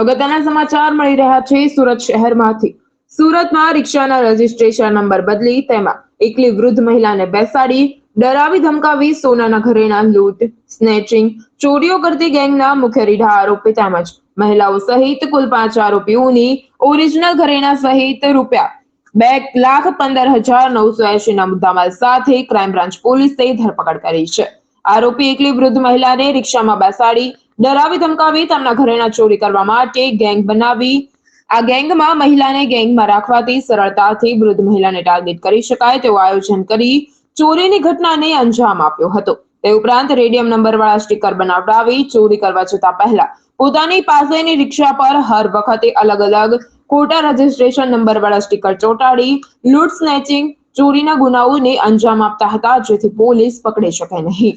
અગત્યના સમાચાર મળી રહ્યા છે સુરત શહેરમાંથી. સુરતમાં રિક્ષાના રજીસ્ટ્રેશન નંબર બદલી તેમાં એકલી વૃદ્ધ મહિલાને બેસાડી, ડરાવી ધમકાવી સોનાના ઘરેણા, લૂંટ, સ્નેચિંગ, ચોરીઓ કરતી ગેંગના મુખ્ય રીઢા આરોપી તેમજ મહિલાઓ સહિત કુલ પાંચ આરોપીઓની ઓરિજિનલ ઘરેણા સહિત રૂપિયા બે લાખ પંદર હજાર નવસો એસી ના મુદ્દામાલ સાથે ક્રાઇમ બ્રાન્ચ પોલીસે ધરપકડ કરી છે. આરોપી એકલી વૃદ્ધ મહિલાને રિક્ષામાં બેસાડી ડરાવી ધમકાવી, તેમના ઘરેણા ચોરી કરવા માટે ગેંગ બનાવી. આ ગેંગમાં મહિલાને ગેંગમાં રાખવાથી સરળતાથી વૃદ્ધ મહિલાને ટાર્ગેટ કરી શકાય તેવું આયોજન કરી ચોરીની ઘટનાને અંજામ આપ્યો હતો. તે ઉપરાંત રેડિયમ નંબર વાળા સ્ટીકર બનાવડાવી, ચોરી કરવા જતા પહેલા પોતાની પાસેની રિક્ષા પર હર વખતે અલગ અલગ ખોટા રજીસ્ટ્રેશન નંબરવાળા સ્ટીકર ચોંટાડી, લૂંટ, સ્નેચિંગ, ચોરીના ગુનાઓને અંજામ આપતા હતા, જેથી પોલીસ પકડી શકે નહીં.